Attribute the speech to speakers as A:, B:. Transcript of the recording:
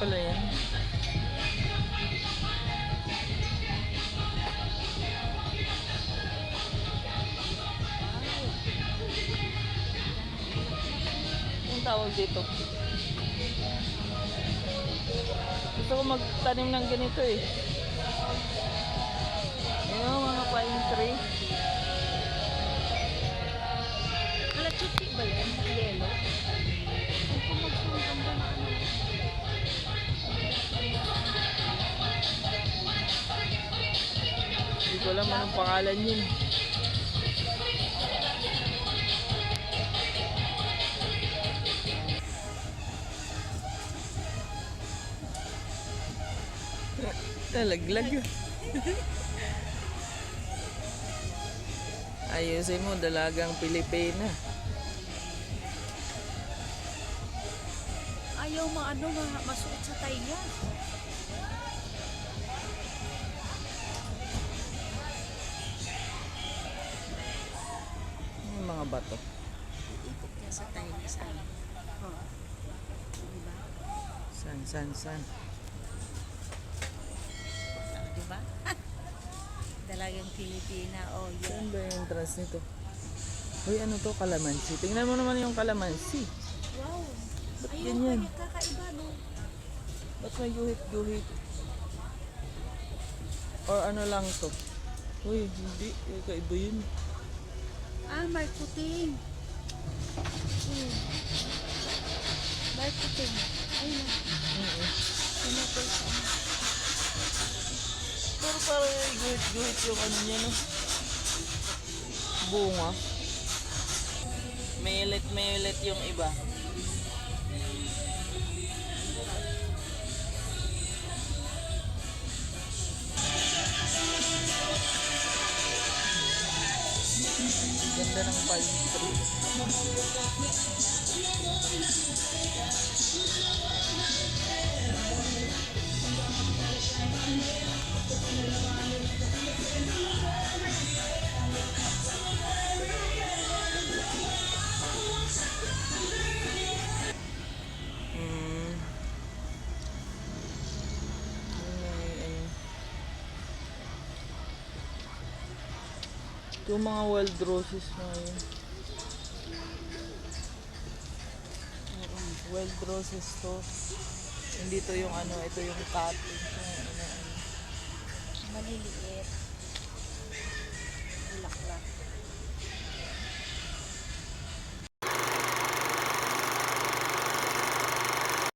A: pala yan. Ang tawag dito. Gusto ko magtanim ng ganito eh. Ayun, mga pine tree. Ko alam anong pangalan yun. Talaglag yun. Ayusin mo, dalagang Pilipina.
B: Ayaw maano, ma masuot sa tayo
A: mga bato.
B: Ikot ka sa tayo sa Oh. Diba?
A: San, san, san.
B: Ah, diba? Dalagang Pilipina. Oh, yun.
A: Saan ba yung entrance nito? Uy, ano to? Kalamansi. Tingnan mo naman yung kalamansi.
B: Wow.
A: Ba't
B: Ayaw
A: ganyan?
B: kaya kakaiba, no?
A: Ba't may guhit-guhit? Or ano lang to? Uy, hindi. Kaiba yun.
B: May puting. Hmm. May puting. Ayun na.
A: Oo.
B: Pinapal sa ano.
A: Pero parang may guhit-guhit yung ano niya, no? Bunga. Melet-melet yung iba. Ganda ng pine tree. Yung mga wild roses na yun. Wild roses to. Hindi to yung ano, ito yung cotton. Yung ano, ano.
B: Maliliit.